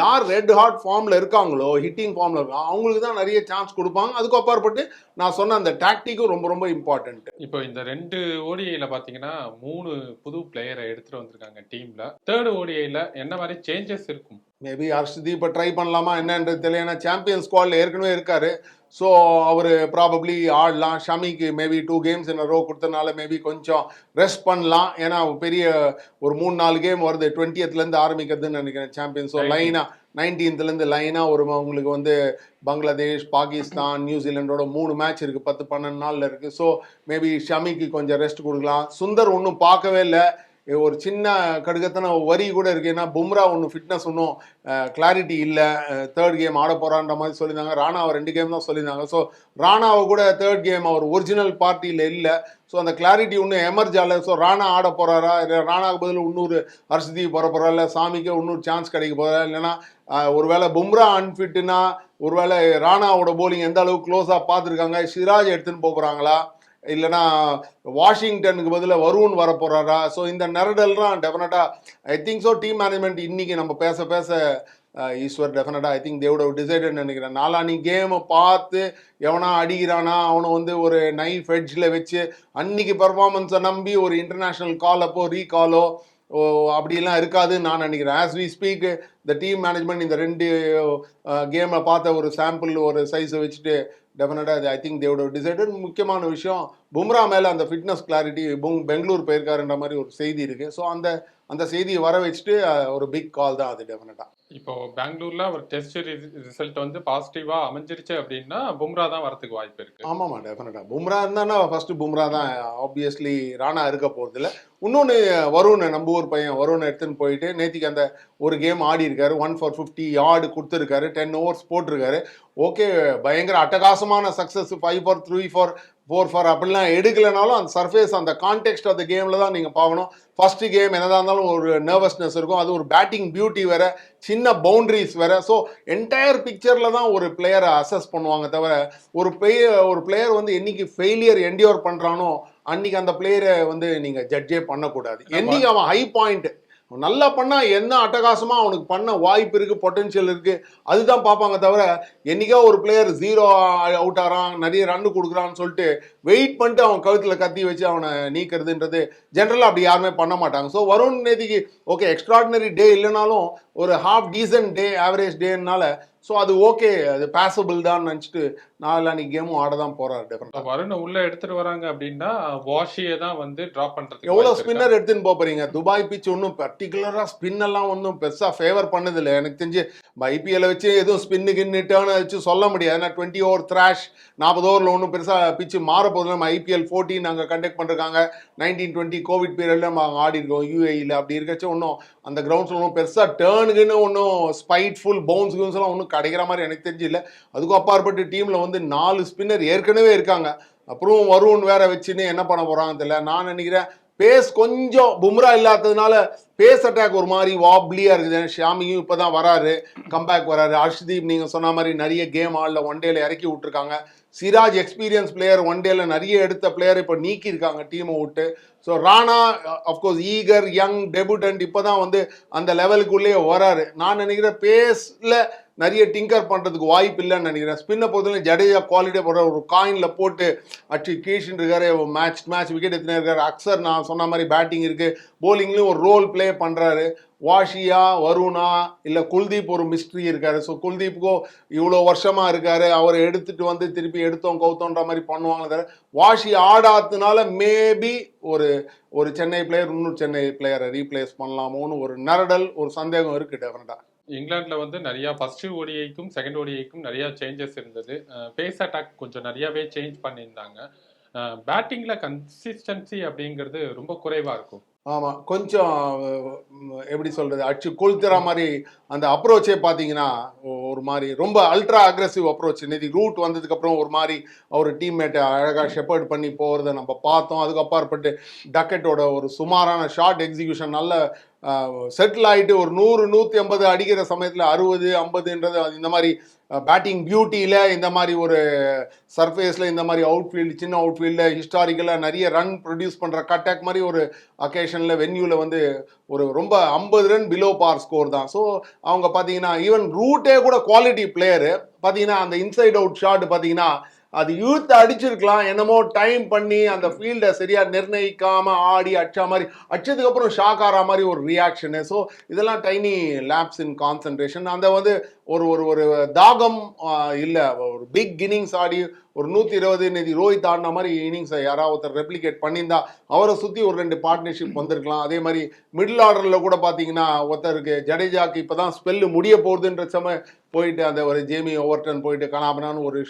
யார் ரெட் ஹாட் ஃபார்ம்ல இருக்காங்களோ ஹிட்டிங் ஃபார்ம்ல இருக்காங்க அவங்களுக்கு தான் நிறைய சான்ஸ் கொடுப்பாங்க. அதுக்கு அப்பாற்பட்டு நான் சொன்ன அந்த டாக்டிக்கும் ரொம்ப ரொம்ப இம்பார்ட்டன்ட்
இப்போ இந்த ரெண்டு ஓடிஐல பாத்தீங்கன்னா மூணு புது பிளேயரை எடுத்துட்டு வந்திருக்காங்க டீம்ல தேர்ட் ஓடிஐல என்ன மாதிரி சேஞ்சஸ் இருக்கும்?
மேபி ஹர்ஷ்தீப்பை ட்ரை பண்ணலாமா என்னன்றது தெரியல. ஏன்னா சாம்பியன் ஸ்குவாட்ல ஏற்கனவே இருக்காரு. ஸோ அவர் ப்ராபப்ளி ஆடலாம். ஷமிக்கு maybe two games in a row கொடுத்தனால மேபி கொஞ்சம் ரெஸ்ட் பண்ணலாம். ஏன்னா பெரிய ஒரு மூணு நாலு கேம் வருது. 20th ல இருந்து ஆரம்பிக்கிறதுன்னு நினைக்கிறேன் சாம்பியன் ஸோ
19.
லைனாக நைன்டீன்த்லேருந்து லைனாக ஒரு உங்களுக்கு வந்து பங்களாதேஷ் பாகிஸ்தான் நியூசிலாண்டோட மூணு மேட்ச் இருக்குது பத்து பன்னெண்டு நாளில் இருக்குது ஸோ மேபி ஷமிக்கு கொஞ்சம் ரெஸ்ட் கொடுக்கலாம். சுந்தர் ஒன்றும் பார்க்கவே இல்லை. ஒரு சின்ன கடுகத்தான வரி கூட இருக்கு. ஏன்னா பும்ரா ஒன்று ஃபிட்னஸ் ஒன்றும் கிளாரிட்டி இல்லை. தேர்ட் கேம் ஆட போகிறான்ற மாதிரி சொல்லியிருந்தாங்க. ராணாவை ரெண்டு கேம் தான் சொல்லியிருந்தாங்க. ஸோ ராணாவை கூட தேர்ட் கேம் அவர் ஒரிஜினல் பார்ட்டியில் இல்லை. ஸோ அந்த கிளாரிட்டி ஒன்றும் எமர்ஜ் ஆகலை. ஸோ ராணா ஆட போகிறாரா இல்லை ராணாவுக்கு பதில் இன்னொரு ஹர்ஷதீப் வர போறா இல்லை சாமிக்கு இன்னொரு சான்ஸ் கிடைக்க போகிறா இல்லைன்னா ஒருவேளை பும்ரா அன்ஃபிட்னா ஒருவேளை ராணாவோட போலிங் எந்த அளவுக்கு க்ளோஸாக பார்த்துருக்காங்க? சிராஜ் எடுத்துன்னு போகிறாங்களா இல்லைன்னா வாஷிங்டனுக்கு பதிலாக வருண் வரப்போகிறாரா ஸோ இந்த நெரடல்லாம் டெஃபினட்டாக I think so team management இன்றைக்கி நம்ம பேச பேச ஈஸ்வர் டெஃபினட்டாக ஐ திங்க் தேவோட டிசைடட் நினைக்கிறேன். நாளானி கேமை பார்த்து எவனா அடிக்கிறானா அவனை வந்து ஒரு நைஃப் ஹெட்ஜில் வச்சு அன்னைக்கு பெர்ஃபார்மன்ஸை நம்பி ஒரு இன்டர்நேஷ்னல் கால் அப்போ ரீகாலோ ஓ அப்படிலாம் இருக்காதுன்னு நான் நினைக்கிறேன். ஆஸ் வி ஸ்பீக் இந்த டீம் மேனேஜ்மெண்ட் இந்த ரெண்டு கேமை பார்த்த ஒரு சாம்பிள் ஒரு சைஸை வச்சுட்டு டெஃபினட்டாக ஐ திங்க் தேவோட டிசைடட் முக்கியமான விஷயம் பும்ரா மேலே அந்த ஃபிட்னஸ் கிளாரிட்டி பெங்களூர் போயிருக்காருன்ற மாதிரி ஒரு செய்தி இருக்குது ஸோ அந்த அந்த செய்தியை வர வச்சுட்டு ஒரு பிக் கால் தான் அது டெஃபினட்டாக
இப்போ பெங்களூர்ல ஒரு டெஸ்ட் ரிசல்ட் வந்து பாசிட்டிவா அமைஞ்சிருச்சு அப்படின்னா பும்ரா தான் வரதுக்கு வாய்ப்பு இருக்கு.
ஆமாமா டெஃபினட்டா பும்ரா இருந்தானா ஃபர்ஸ்ட் பும்ரா தான் ஆப்வியஸ்லி ராணா இருக்க போகிறதில்ல இன்னொன்று வருண் நம்ம ஊர் பையன் வருண் எடுத்துன்னு போயிட்டு நேத்திக்கு அந்த ஒரு கேம் ஆடி இருக்காரு. ஒன் ஃபார் ஃபிஃப்டி யார்டு கொடுத்துருக்காரு. டென் ஓவர்ஸ் போட்டிருக்காரு. ஓகே பயங்கர அட்டகாசமான success five for three for four for அப்படிலாம் எடுக்கலைனாலும் அந்த சர்ஃபேஸ் அந்த கான்டெக்ட் ஆஃப் த கேமில் தான் நீங்கள் பார்க்கணும் ஃபர்ஸ்ட் கேம் என்னதான் இருந்தாலும் ஒரு நர்வஸ்னஸ் இருக்கும். அது ஒரு பேட்டிங் பியூட்டி வேற சின்ன பவுண்டரிஸ் வேற. ஸோ என்டையர் பிக்சரில் தான் ஒரு பிளேயரை அசஸ் பண்ணுவாங்க தவிர ஒரு பிளேயர் ஒரு பிளேயர் வந்து என்னைக்கு ஃபெயிலியர் என்டியோர் பண்ணுறானோ அன்னைக்கு அந்த பிளேயரை வந்து நீங்கள் ஜட்ஜே பண்ணக்கூடாது. என்னைக்கு அவன் ஹை பாயிண்ட் நல்லா பண்ணா என்ன அட்டகாசமா அவனுக்கு பண்ண வாய்ப்பு இருக்கு பொட்டென்ஷியல் இருக்கு அதுதான் பார்ப்பாங்க தவிர என்னைக்கோ ஒரு பிளேயர் ஜீரோ அவுட் ஆகிறான் நிறைய ரன் கொடுக்குறான்னு சொல்லிட்டு வெயிட் பண்ணிட்டு அவன் கழுத்துல கத்தி வச்சு அவனை நீக்கிறதுன்றது ஜென்ரலாக அப்படி யாருமே பண்ண மாட்டாங்க. ஸோ வருண் நேதிக்கு ஓகே எக்ஸ்ட்ராடினரி டே இல்லைனாலும் ஒரு ஹாஃப் டீசன்ட் டே ஆவரேஜ் டேனால ஸோ அது ஓகே அது பாசபிள் தான் நினச்சிட்டு நாளைக்கு கேமும் ஆட தான் போறாரு டெஃபினட்டாக
இப்போ வருண் உள்ள எடுத்துட்டு வராங்க அப்படின்னா வாஷியை தான் வந்து டிராப் பண்றதுக்கு
எவ்வளோ? ஸ்பின்னர் எடுத்துன்னு போக போறீங்க? துபாய் பிச் ஒன்றும் பர்டிகுலராக ஸ்பின் எல்லாம் ஒன்றும் பெருசாக ஃபேவர் பண்ணதில்லை. எனக்கு தெரிஞ்சு ஐபிஎல்ல வச்சு எதுவும் ஸ்பின்னு கின்னுட்டான்னு வச்சு சொல்ல முடியாது. ஏன்னா டுவெண்ட்டி ஓவர் த்ராஷ் நாற்பது ஓவரில் ஒன்றும் பெருசாக பிச்சு மாற போதில்லை நம்ம ஐபிஎல் ஃபோர்டீன் அங்கே கண்டக்ட் பண்ணிருக்காங்க. நைன்டீன் டுவெண்ட்டி கோவிட் பீரியடில் நம்ம ஆடி இருக்கோம் யூஏயில் அப்படி இருக்கச்சு ஒன்றும் அந்த கிரவுண்ட்ஸில் ஒன்றும் பெருசாக டேர்னுக்குன்னு ஒன்றும் ஸ்பைட்ஃபுல் பவுன்ஸ் கிவுன்ஸ்லாம் ஒன்றும் கிடைக்கிற மாதிரி எனக்கு தெரிஞ்சு இல்லை அதுக்கும் அப்பாற்பட்டு டீமில் வந்து நாலு ஸ்பின்னர் ஏற்கனவே இருக்காங்க. அப்புறம் வருண் வேற வச்சுன்னு என்ன பண்ண போகிறாங்கன்னு தெரியல. நான் நினைக்கிறேன் பேஸ் கொஞ்சம் பும்ரா இல்லாததுனால பேஸ் அட்டாக் ஒரு மாதிரி வாப்லியாக இருக்குது. ஷாமியும் இப்போ தான் வராரு கம்பேக் வராரு. ஹர்ஷ்தீப் நீங்கள் சொன்ன மாதிரி நிறைய கேம் ஆளில் ஒன் டேல இறக்கி விட்டுருக்காங்க. சிராஜ் எக்ஸ்பீரியன்ஸ் பிளேயர் ஒன் டேல நிறைய எடுத்த பிளேயர் இப்போ நீக்கி இருக்காங்க டீமை விட்டு. So Rana of course eager young debutant இப்போதான் வந்து அந்த லெவலுக்குள்ளேயே வராரு. நான் நினைக்கிறேன் பேஸில் நிறைய டிங்கர் பண்ணுறதுக்கு வாய்ப்பு இல்லைன்னு நினைக்கிறேன். ஸ்பின்னை பொறுத்தவரைக்கும் ஜடேஜா குவாலிட்டியாக போடுற ஒரு காயினில் போட்டு அச்சு கீஷன் இருக்காரு. மேட்ச் மேட்ச் விக்கெட் எத்தனை இருக்காரு. அக்சர் நான் சொன்ன மாதிரி பேட்டிங் இருக்குது போலிங்லேயும் ஒரு ரோல் ப்ளே பண்ணுறாரு வாஷியா வருணா இல்லை குல்தீப் ஒரு மிஸ்ட்ரி இருக்காரு. ஸோ குல்தீப்கோ இவ்வளோ வருஷமா இருக்காரு. அவரை எடுத்துட்டு வந்து திருப்பி எடுத்தோம் கவுத்தோன்ற மாதிரி பண்ணுவாங்க தவிர வாஷி ஆடாததுனால மேபி ஒரு ஒரு சென்னை பிளேயர் இன்னொரு சென்னை பிளேயரை ரீப்ளேஸ் பண்ணலாமோன்னு ஒரு நரடல் ஒரு சந்தேகம் இருக்கு டெஃபினட்டா
இங்கிலாந்தில் வந்து நிறையா ஃபஸ்ட்டு ஓடிஐக்கும் செகண்ட் ஓடிஐக்கும் நிறையா சேஞ்சஸ் இருந்தது. பேஸ் அட்டாக் கொஞ்சம் நிறையாவே சேஞ்ச் பண்ணியிருந்தாங்க. பேட்டிங்கில் கன்சிஸ்டன்சி அப்படிங்கிறது ரொம்ப குறைவாக இருக்கும்.
ஆமாம் கொஞ்சம் எப்படி சொல்றது அச்சு கொளுத்துற மாதிரி அந்த அப்ரோச்சே பார்த்தீங்கன்னா ஒரு மாதிரி ரொம்ப அல்ட்ரா அக்ரெசிவ் அப்ரோச் நேற்று ரூட் வந்ததுக்கு அப்புறம் ஒரு மாதிரி அவர் டீம்மேட்டை அழகாக ஷெப்பர்ட் பண்ணி போகிறத நம்ம பார்த்தோம். அதுக்கு அப்பாற்பட்டு டக்கெட்டோட ஒரு சுமாரான ஷார்ட் எக்ஸிகியூஷன் நல்ல செட்டில் ஆகிட்டு ஒரு நூறு நூற்றி ஐம்பது அடிக்கிற சமயத்தில் அறுபது ஐம்பதுன்றது இந்த மாதிரி பேட்டிங் பியூட்டியில் இந்த மாதிரி ஒரு சர்ஃபேஸில் இந்த மாதிரி அவுட்ஃபீல்டு சின்ன அவுட்ஃபீல்டில் ஹிஸ்டாரிக்கலாக நிறைய ரன் ப்ரொடியூஸ் பண்ணுற கட்டாக் மாதிரி ஒரு அக்கேஷனில் வென்யூவில் வந்து ஒரு ரொம்ப ஐம்பது ரன் பிலோ பார் ஸ்கோர் தான். ஸோ அவங்க பார்த்தீங்கன்னா ஈவன் ரூட்டே கூட குவாலிட்டி பிளேயரு பார்த்தீங்கன்னா அந்த இன்சைட் அவுட் ஷாட் பார்த்தீங்கன்னா அது இழுத்து அடிச்சிருக்கலாம். என்னமோ டைம் பண்ணி அந்த ஃபீல்டை சரியாக நிர்ணயிக்காம ஆடி அடிச்சா மாதிரி அடிச்சதுக்கு அப்புறம் ஷாக் ஆகிற மாதிரி ஒரு ரியாக்ஷனு ஸோ இதெல்லாம் டைனி லேப்ஸ் இன் கான்சன்ட்ரேஷன் அந்த வந்து ஒரு ஒரு ஒரு தாகம் இல்லை ஒரு பிக் கினிங்ஸ் ஆடி ஒரு நூற்றி இருபது இன்னைக்கு ரோஹித் ஆடின மாதிரி இன்னிங்ஸை யாராவது ஒருத்தர் ரெப்ளிகேட் பண்ணியிருந்தா அவரை சுற்றி ஒரு ரெண்டு பார்ட்னர்ஷிப் வந்திருக்கலாம். அதே மாதிரி மிடில் ஆர்டரில் கூட பார்த்தீங்கன்னா ஒருத்தருக்கு ஜடேஜாக்கு இப்போ தான் ஸ்பெல்லு முடிய போகுதுன்ற சமய போயிட்டு அந்த ஒரு ஜேமி ஓவர்டன் போயிட்டு கனாபனான்னு ஒரு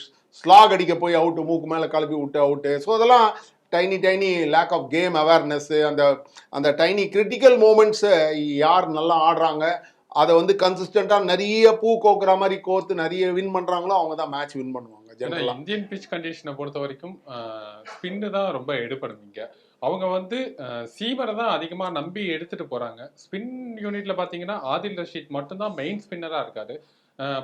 ஸ்லாக் அடிக்க போய் அவுட்டு மூக்கு மேலே கலப்பி விட்டு அவுட்டு ஸோ அதெல்லாம் tiny tiny lack of game awareness அந்த அந்த டைனி கிரிட்டிக்கல் மூமெண்ட்ஸை யார் நல்லா ஆடுறாங்க அதை வந்து கன்சிஸ்டண்ட்டாக நிறைய பூ கோக்குற மாதிரி கோர்த்து நிறைய வின் பண்ணுறாங்களோ அவங்க தான் மேட்ச் வின் பண்ணுவாங்க.
ஏன்னா இந்தியன் பிச் கண்டிஷனை பொறுத்த வரைக்கும் ஸ்பின்னு தான் ரொம்ப எடுபடும் இங்க. அவங்க வந்து சீமரை தான் அதிகமா நம்பி எடுத்துட்டு போறாங்க. ஸ்பின் யூனிட்ல பாத்தீங்கன்னா ஆதில் ரஷீத் மட்டும்தான் மெயின் ஸ்பின்னரா இருக்காரு.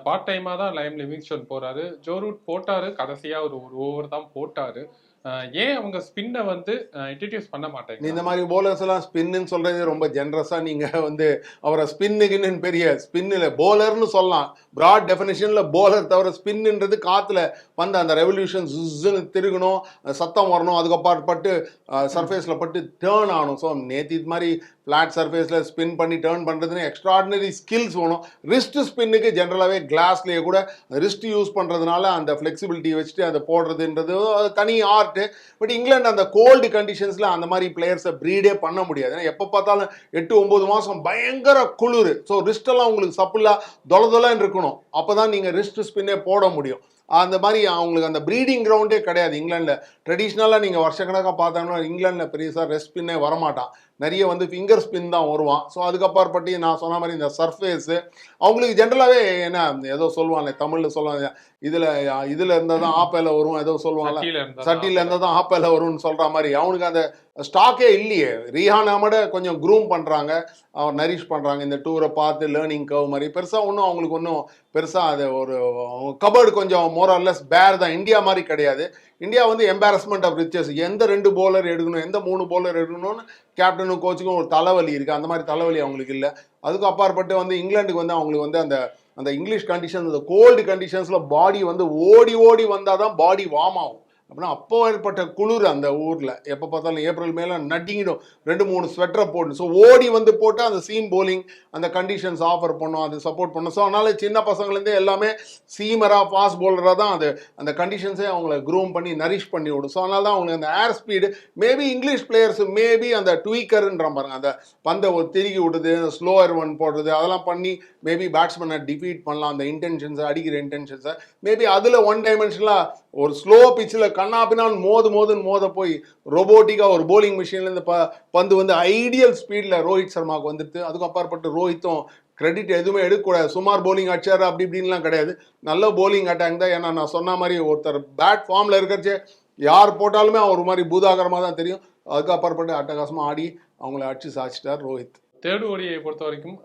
பார்ட் டைமா தான் லைம் லிவிங்ஸ்டோன் போறாரு. ஜோரூட் போட்டாரு. கடைசியா ஒரு ஒரு ஓவர் தான் போட்டாரு. ஏன் அவங்க ஸ்பின்னை வந்து இன்ட்ரடியூஸ் பண்ண மாட்டாங்க
இந்த மாதிரி போலர்ஸ் எல்லாம் ஸ்பின்னு சொல்றது ரொம்ப ஜென்ரஸா நீங்க வந்து அவரை ஸ்பின்னுக்குன்னு பெரிய ஸ்பின்னில் போலர்னு சொல்லலாம். ப்ராட் டெஃபினேஷன்ல போலர் தவிர ஸ்பின்னுன்றது காத்துல வந்து அந்த ரெவல்யூஷன் ஜுஸ்ன்னு திருகணும் சத்தம் வரணும் அதுக்கப்புறம் பட்டு சர்ஃபேஸில் பட்டு டேர்ன் ஆகணும். ஸோ நேற்று இது மாதிரி ஃப்ளாட் சர்ஃபேஸில் ஸ்பின் பண்ணி டேர்ன் பண்ணுறதுன்னு எக்ஸ்ட்ராடினரி ஸ்கில்ஸ் வேணும். ரிஸ்ட் ஸ்பின்னுக்கு ஜென்ரலாகவே கிளாஸ்லேயே கூட ரிஸ்ட் யூஸ் பண்ணுறதுனால அந்த ஃப்ளெக்சிபிலிட்டி வச்சுட்டு அதை போடுறதுன்றது தனி ஆர்ட் ஆர்ட்டு பட் இங்கிலாந்து அந்த கோல்டு கண்டிஷன்ஸில் அந்த மாதிரி பிளேயர்ஸை ப்ரீடே பண்ண முடியாது. ஏன்னா எப்போ பார்த்தாலும் எட்டு ஒம்பது மாதம் பயங்கர குளிர். ஸோ ரிஸ்டெல்லாம் உங்களுக்கு சப்புல்லாக தொலதொலன்னு இருக்கணும். அப்போ தான் நீங்கள் ரிஸ்ட் ஸ்பின்னே போட முடியும். அந்த மாதிரி அவங்களுக்கு அந்த ப்ரீடிங் கிரவுண்டே கிடையாது. இங்கிலாண்டில் ட்ரெடிஷ்னலாக நீங்கள் வருஷக்கணக்காக பார்த்தாங்கன்னா இங்கிலாண்டில் பெருசாக ரெஸ்ட் ஸ்பின்னே வரமாட்டான். நிறைய வந்து ஃபிங்கர் ஸ்பின் தான் வருவான். ஸோ அதுக்கப்பாற்பட்டு நான் சொன்ன மாதிரி இந்த சர்ஃபேஸு அவங்களுக்கு ஜென்ரலாகவே என்ன ஏதோ சொல்லுவாங்க தமிழில் சொல்லுவாங்க இதில் இதில் இருந்தால் தான் ஆப்பேல வரும் ஏதோ சொல்லுவாங்கல்ல.
சட்டியில இருந்தா
சட்டியில் இருந்தால் தான் ஆப்பேல வரும்னு சொல்கிற மாதிரி. அவனுக்கு அந்த ஸ்டாக்கே இல்லையே. ரீஹானாமட கொஞ்சம் க்ரூம் பண்ணுறாங்க அவர் நரிஷ் பண்ணுறாங்க இந்த டூரை பார்த்து லேர்னிங் கவ் மாதிரி. பெருசாக ஒன்றும் அவங்களுக்கு ஒன்றும் பெருசாக அது ஒரு கபர்டு கொஞ்சம் மோரல்லஸ் பேர் தான். இந்தியா மாதிரி கிடையாது. இந்தியா வந்து எம்பாரஸ்மெண்ட் ஆஃப் ரிச்சஸ் எந்த ரெண்டு போலர் எடுக்கணும் எந்த மூணு போலர் எடுக்கணும்னு கேப்டனும் கோச்சுக்கும் ஒரு தலைவலி இருக்குது அந்த மாதிரி தலைவலி அவங்களுக்கு இல்லை. அதுக்கு அப்பாற்பட்டு வந்து இங்கிலாந்துக்கு வந்து அவங்களுக்கு வந்து அந்த அந்த இங்கிலீஷ் கண்டிஷன்ஸ் அந்த கோல்டு கண்டிஷன்ஸில் பாடி வந்து ஓடி ஓடி வந்தால் தான் பாடி வார்ம் ஆகும். அப்படின்னா அப்போ ஏற்பட்ட குளிர் அந்த ஊரில். எப்போ பார்த்தாலும் ஏப்ரல் மேலே நட்டிங்கிடும் ரெண்டு மூணு ஸ்வெட்டரை போடணும். ஸோ ஓடி வந்து போட்டால் அந்த சீம் போலிங் அந்த கண்டிஷன்ஸ் ஆஃபர் பண்ணும் அது சப்போர்ட் பண்ணும். ஸோ அதனால சின்ன பசங்கள்லேருந்தே எல்லாமே சீமராக ஃபாஸ்ட் போலராக தான் அது அந்த கண்டிஷன்ஸே அவங்கள க்ரூம் பண்ணி நரிஷ் பண்ணி விடும். ஸோ அதனால தான் அவங்களுக்கு அந்த air speed maybe English players maybe அந்த ட்வீக்கர்ன்ற பாருங்க அந்த பந்தை ஒரு திருகி விடுறது ஸ்லோவர் ஒன் போடுறது அதெல்லாம் பண்ணி மேபி பேட்ஸ்மேனை டிஃபீட் பண்ணலாம். அந்த இன்டென்ஷன்ஸை அடிக்கிற இன்டென்ஷன்ஸை மேபி அதில் ஒன் டைமென்ஷனலாக ஒரு ஸ்லோ பிச்சில் கண்ணாபினான் மோது மோதுன்னு மோத போய் ரொபோட்டிக்காக ஒரு போலிங் மிஷின்லேருந்து ப பந்து வந்து ஐடியல் ஸ்பீடில் ரோஹித் சர்மாவுக்கு வந்துடுது அதுக்கு அப்பாற்பட்டு ரோஹித்தும் கிரெடிட் எதுவுமே எடுக்கக்கூடாது. சுமார் போலிங் அடிச்சார்? அப்படி இப்படின்லாம் கிடையாது. நல்ல போலிங் அட்டாக் தான். ஏன்னா நான் சொன்ன மாதிரி ஒருத்தர் பேட் ஃபார்மில் இருக்கிறச்சே யார் போட்டாலுமே அவர் ஒரு மாதிரி பூதாகரமாக தான் தெரியும். அதுக்கு அப்பாற்பட்டு அட்டகாசமாக ஆடி அவங்கள அடிச்சு சாச்சிட்டார் ரோஹித்.
தேர்ட் ஓடியை பொறுத்த வரைக்கும்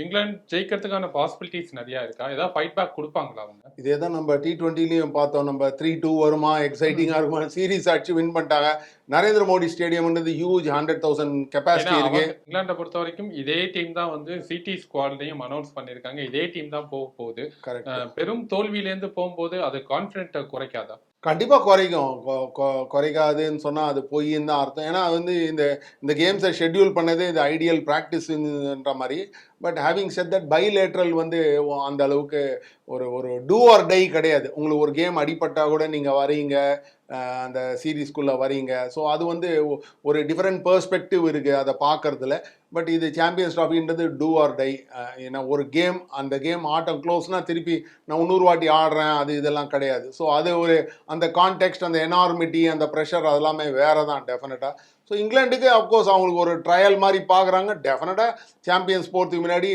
இங்கிலாந்து ஜெயிக்கிறதுக்கான பாசிபிலிட்டிஸ் நிறைய இருக்கா? ஏதாவது ஃபைட் பேக் கொடுப்பாங்களா அவங்க?
இதே தான் நம்ம டி டுவெண்ட்டிலையும் பார்த்தோம். நம்ம த்ரீ டூ வருமா? எக்ஸைட்டிங்காக இருக்குமா சீரீஸ் அடிச்சு வின் பண்ணிட்டாங்க. நரேந்திர மோடி ஸ்டேடியம்ன்றது ஹியூஜ் ஹண்ட்ரட் தௌசண்ட் கெப்பாசிட்டி இருக்கு.
இங்கிலாண்டை பொறுத்த வரைக்கும் இதே டீம் தான் வந்து சிடி ஸ்குவாட்லையும் அனௌன்ஸ் பண்ணியிருக்காங்க. இதே டீம் தான் போக போகுது. பெரும் தோல்வியிலேருந்து போகும்போது அது கான்ஃபிடென்ட்டை குறைக்காதா?
கண்டிப்பாக குறைக்கும். கொ- கொ- குறைக்காதுன்னு சொன்னால் அது பொய்ன்னு தான் அர்த்தம். ஏன்னா வந்து இந்த இந்த கேம்ஸை ஷெட்யூல் பண்ணதே இது ஐடியல் ப்ராக்டிஸ்ன்ற மாதிரி. But having set that bilateral வந்து அந்த அளவுக்கு ஒரு ஒரு டூ ஆர் டை கிடையாது. உங்களுக்கு ஒரு கேம் அடிப்பட்டால் கூட நீங்கள் வரீங்க அந்த சீரீஸ்குள்ளே வரீங்க ஸோ அது வந்து ஒரு டிஃப்ரெண்ட் பர்ஸ்பெக்டிவ் இருக்குது அதை பார்க்குறதுல பட் இது சாம்பியன்ஸ் ட்ராஃபின்றது டூ ஆர் டை ஏன்னா ஒரு கேம் அந்த கேம் ஆட்டம் க்ளோஸ்னால் திருப்பி நான் இன்னொரு வாட்டி ஆடுறேன் அது இதெல்லாம் கிடையாது. ஸோ அது ஒரு அந்த கான்டெக்ட் அந்த எனார்மிட்டி அந்த ப்ரெஷர் அதெல்லாமே வேறு தான் டெஃபினட்டாக ஸோ இங்கிலாண்டுக்கு அஃப்கோர்ஸ் அவங்களுக்கு ஒரு ட்ரையல் மாதிரி பார்க்குறாங்க டெஃபினட்டாக சாம்பியன்ஸ் போகிறதுக்கு முன்னாடி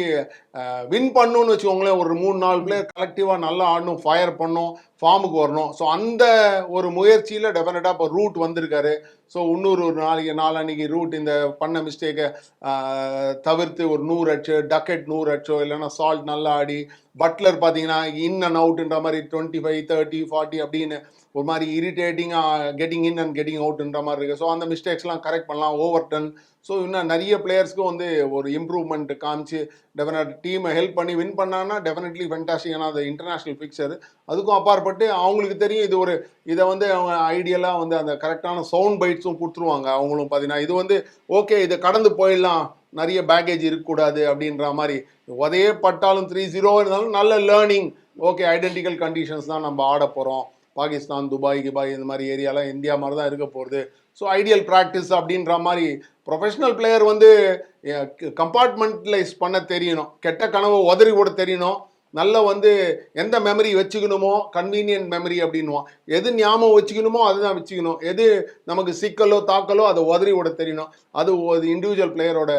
வின் பண்ணணும்னு வச்சுக்கோங்களேன் ஒரு மூணு நாலு பிளேயர் கலெக்டிவாக நல்லா ஆடணும் ஃபயர் பண்ணும் ஃபார்முக்கு வரணும். ஸோ அந்த ஒரு முயற்சியில் டெஃபினட்டாக இப்போ ரூட் வந்திருக்காரு. ஸோ இன்னொரு ஒரு நாளைக்கு நாளன்னைக்கு ரூட் இந்த பண்ண மிஸ்டேக்கை தவிர்த்து ஒரு நூறு அடிச்சோ டக்கெட் நூறு அடிச்சோ இல்லைன்னா சால்ட் நல்லா ஆடி பட்லர் பார்த்தீங்கன்னா இன் அண்ட் அவுட்டுன்ற மாதிரி டுவெண்ட்டி ஃபைவ் தேர்ட்டி ஃபார்ட்டி அப்படின்னு ஒரு மாதிரி இரிட்டேட்டிங்காக கெட்டிங் இன் அண்ட் கெட்டிங் அவுட்ன்ற மாதிரி இருக்குது ஸோ அந்த மிஸ்டேக்ஸ்லாம் கரெக்ட் பண்ணலாம் ஓவர் டன் ஸோ இன்னும் நிறைய பிளேயர்ஸ்க்கு வந்து ஒரு இம்ப்ரூவ்மெண்ட் காமிச்சு டெஃபினட் டீமை ஹெல்ப் பண்ணி வின் பண்ணான்னா டெஃபினெட்லி ஃபென்டாஸ்டிக் ஏன்னா அது இன்டர்நேஷ்னல் பிக்சர் அதுக்கும் அப்பாற்பட்டு அவங்களுக்கு தெரியும் இது ஒரு இதை வந்து அவங்க ஐடியலாக வந்து அந்த கரெக்டான சவுண்ட் பைட்ஸும் கொடுத்துருவாங்க அவங்களும் பார்த்தீங்கன்னா இது வந்து ஓகே இதை கடந்து போயிடலாம் நிறைய பேக்கேஜ் இருக்கக்கூடாது அப்படின்ற மாதிரி உதையே பட்டாலும் த்ரீ ஜீரோ இருந்தாலும் நல்ல லேர்னிங் ஓகே ஐடென்டிக்கல் கண்டிஷன்ஸ் தான் நம்ம ஆட போகிறோம் பாகிஸ்தான் துபாய் கிபாய் இந்த மாதிரி ஏரியாலாம் இந்தியா மாதிரி தான் இருக்க போகிறது ஸோ ஐடியல் ப்ராக்டிஸ் அப்படின்ற மாதிரி ப்ரொஃபஷனல் பிளேயர் வந்து கம்பார்ட்மெண்ட்லைஸ் பண்ண தெரியணும். கெட்ட கனவை உதறி கூட தெரியணும். நல்ல வந்து எந்த மெமரி வச்சுக்கணுமோ கன்வீனியன்ட் மெமரி அப்படின்னுவோம் எது ஞாபகம் வச்சுக்கணுமோ அதை தான் வச்சுக்கணும். எது நமக்கு சிக்கலோ தாக்கலோ அதை உதறி விட தெரியணும். அது ஒரு இண்டிவிஜுவல் பிளேயரோட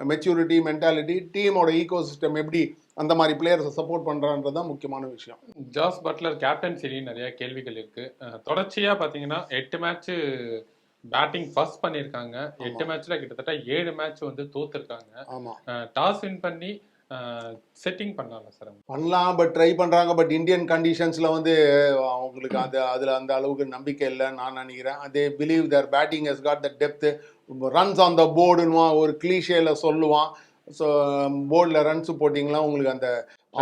மெச்சூரிட்டி மென்டாலிட்டி டீமோட ஈகோ சிஸ்டம் எப்படி அந்த மாதிரி பிளேயர்ஸை சப்போர்ட் பண்ணுறான்றது தான் முக்கியமான விஷயம்.
ஜாஸ் பட்லர் கேப்டன்சிலையும் நிறைய கேள்விகள் இருக்கு. அஹ், தொடர்ச்சியா பாத்தீங்கன்னா எட்டு மேட்ச் பேட்டிங் ஃபர்ஸ்ட் பண்ணியிருக்காங்க. எட்டு மேட்ச்ல கிட்டத்தட்ட ஏழு மேட்ச் வந்து தோத்துருக்காங்க. டாஸ் வின் பண்ணி செட்டிங் பண்ணலாம் சார்
பண்ணலாம் பட் ட்ரை பண்ணுறாங்க பட் இந்தியன் கண்டிஷன்ஸில் வந்து அவங்களுக்கு அது அதில் அந்த அளவுக்கு நம்பிக்கை இல்லை நான் நினைக்கிறேன். அதே believe their batting has got the depth runs on the போர்டுன்னுவான் ஒரு கிளீஷேல சொல்லுவான். ஸோ போர்டில் ரன்ஸ் போட்டிங்களா உங்களுக்கு அந்த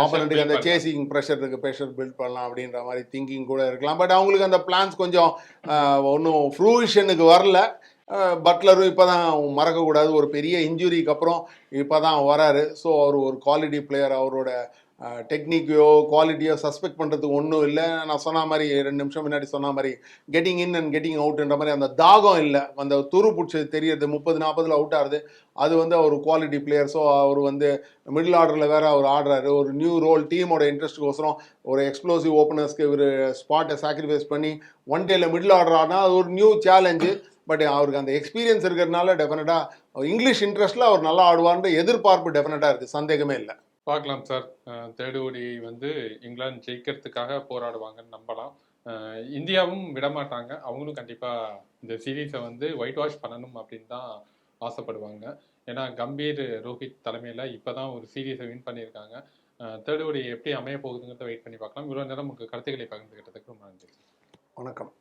ஆப்போனண்ட்டுக்கு அந்த சேசிங் ப்ரெஷர் இருக்கு ப்ரெஷர் பில்ட் பண்ணலாம் அப்படின்ற மாதிரி திங்கிங் கூட இருக்கலாம். பட் அவங்களுக்கு அந்த பிளான்ஸ் கொஞ்சம் ஒன்றும் ஃப்ரூவிஷனுக்கு வரல. பட்லரும் இப்போ தான் மறக்கக்கூடாது. ஒரு பெரிய இன்ஜுரிக்கு அப்புறம் இப்போ தான் வராரு. ஸோ அவர் ஒரு குவாலிட்டி பிளேயர் அவரோட டெக்னிக்கையோ குவாலிட்டியோ சஸ்பெக்ட் பண்ணுறதுக்கு ஒன்றும் இல்லை. நான் சொன்ன மாதிரி ரெண்டு நிமிஷம் முன்னாடி சொன்ன மாதிரி கெட்டிங் இன் அண்ட் கெட்டிங் அவுட்ன்ற மாதிரி அந்த தாகம் இல்லை. அந்த துரு பிடிச்சது தெரியறது முப்பது நாற்பதில் அவுட் ஆகுது அது வந்து அவர் குவாலிட்டி பிளேயர் ஸோ அவர் வந்து மிடில் ஆர்டரில் வேற அவர் ஆடுறாரு. ஒரு நியூ ரோல் டீமோட இன்ட்ரெஸ்ட்டுக்கோசரம் ஒரு எக்ஸ்ப்ளோசிவ் ஓப்பனர்ஸ்க்கு இவர் ஸ்பாட்டை சாக்ரிஃபைஸ் பண்ணி ஒன் டேயில் மிடில் ஆர்டர் ஆடினா அது ஒரு நியூ சேலஞ்சு பட் அவருக்கு அந்த எக்ஸ்பீரியன்ஸ் இருக்கிறதுனால டெஃபினட்டாக இங்கிலீஷ் இன்ட்ரெஸ்ட்டில் அவர் நல்லா ஆடுவார்ன்ற எதிர்பார்ப்பு டெஃபினட்டாக இருக்குது சந்தேகமே இல்லை.
பார்க்கலாம் சார். தேர்டு ஓடி வந்து இங்கிலாந்து ஜெயிக்கிறதுக்காக போராடுவாங்கன்னு நம்பலாம். இந்தியாவும் விடமாட்டாங்க. அவங்களும் கண்டிப்பா இந்த சீரீஸை வந்து ஒயிட் வாஷ் பண்ணணும் அப்படின்னு தான் ஆசைப்படுவாங்க. ஏன்னா கம்பீர் ரோஹித் தலைமையில இப்பதான் ஒரு சீரீஸை வின் பண்ணியிருக்காங்க. தேர்ட் ஓடி எப்படி அமைய போகுதுங்கிறத வெயிட் பண்ணி பார்க்கலாம். இவ்வளோ நேரம் உங்களுக்கு கருத்துக்களை பகிர்ந்துக்கிட்டதுக்கு ரொம்ப நன்றி
வணக்கம்.